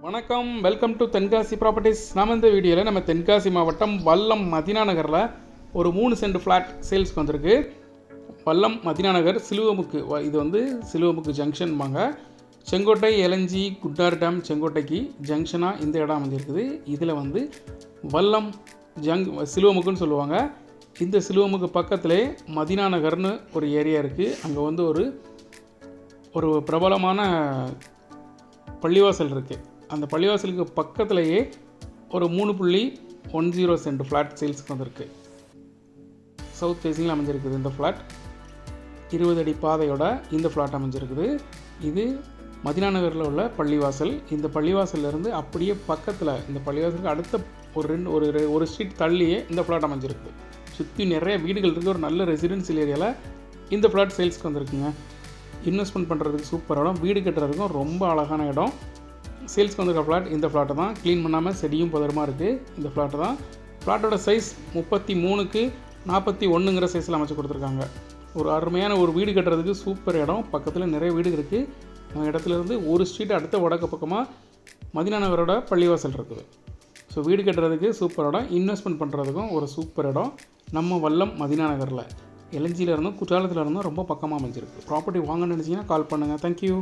வணக்கம். Welcome to Tenkasi properties நம்ம இந்த வீடியோவில் நம்ம தென்காசி மாவட்டம் வல்லம் மதினா நகரில் ஒரு மூணு சென்ட் ஃப்ளாட் சேல்ஸ்க்கு வந்திருக்கு. வல்லம் மதினா நகர் சிலுவமுக்கு வ- இது வந்து சிலுவமுக்கு ஜங்ஷன்பாங்க செங்கோட்டை எலஞ்சி குட்டார் டேம் செங்கோட்டைக்கு ஜங்ஷனாக இந்த இடம் அமைஞ்சிருக்குது. இதில் வந்து வல்லம் ஜங் சிலுவமுக்குன்னு சொல்லுவாங்க. இந்த சிலுவமுக்கு பக்கத்திலே மதினா நகர்னு ஒரு ஏரியா இருக்குது அங்கே வந்து ஒரு ஒரு பிரபலமான பள்ளிவாசல் இருக்குது அந்த பள்ளிவாசலுக்கு பக்கத்துலேயே ஒரு மூணு புள்ளி ஒன் ஜீரோ சென்ட் ஃப்ளாட் சேல்ஸ்க்கு வந்திருக்கு. சவுத் ஃபேஸிங்கில் அமைஞ்சிருக்குது இந்த ஃப்ளாட் இருபது அடி பாதையோட இந்த ஃப்ளாட் அமைஞ்சிருக்குது. இது மதினா நகரில் உள்ள பள்ளிவாசல். இந்த பள்ளிவாசல்லேருந்து அப்படியே பக்கத்தில் இந்த பள்ளிவாசலுக்கு அடுத்த ஒரு ரெண்டு ஒரு ரெ- ஒரு ஸ்ட்ரீட் தள்ளியே இந்த ஃப்ளாட் அமைஞ்சிருக்கு சுற்றி நிறைய வீடுகள் இருக்குது ஒரு நல்ல ரெசிடென்சியல் ஏரியாவில் இந்த ஃப்ளாட் சேல்ஸ்க்கு வந்திருக்குங்க. இன்வெஸ்ட்மெண்ட் பண்ணுறதுக்கு சூப்பர் இடம் வீடு கட்டுறதுக்கும் ரொம்ப அழகான இடம். சேல்ஸ்க்கு வந்திருக்க ஃப்ளாட் இந்த ஃப்ளாட்டை தான். க்ளீன் பண்ணாமல் செடியும் பதரமாக இருக்குது இந்த ஃப்ளாட்டை தான். ஃப்ளாட்டோட சைஸ் முப்பத்தி மூணுக்கு நாற்பத்தி ஒன்றுங்கிற சைஸில் அமைச்சு கொடுத்துருக்காங்க. ஒரு அருமையான ஒரு வீடு கட்டுறதுக்கு சூப்பர் இடம். பக்கத்தில் நிறைய வீடு இருக்குது அந்த இடத்துல இருந்து ஒரு ஸ்ட்ரீட் அடுத்த வடக்கு பக்கமாக மதினா நகரோட பள்ளிவாசல் இருக்குது. ஸோ வீடு கட்டுறதுக்கு சூப்பர் இடம். இன்வெஸ்ட்மெண்ட் பண்ணுறதுக்கும் ஒரு சூப்பர் இடம். நம்ம வல்லம் மதினா நகரில். எலஞ்சியில் இருந்தும் குற்றாலத்தில் இருந்தும் ரொம்ப பக்கமாக அமைஞ்சிருக்கு. ப்ராப்பர்ட்டி வாங்கணும்னு நினச்சிங்கன்னா கால் பண்ணுங்கள் தேங்க்யூ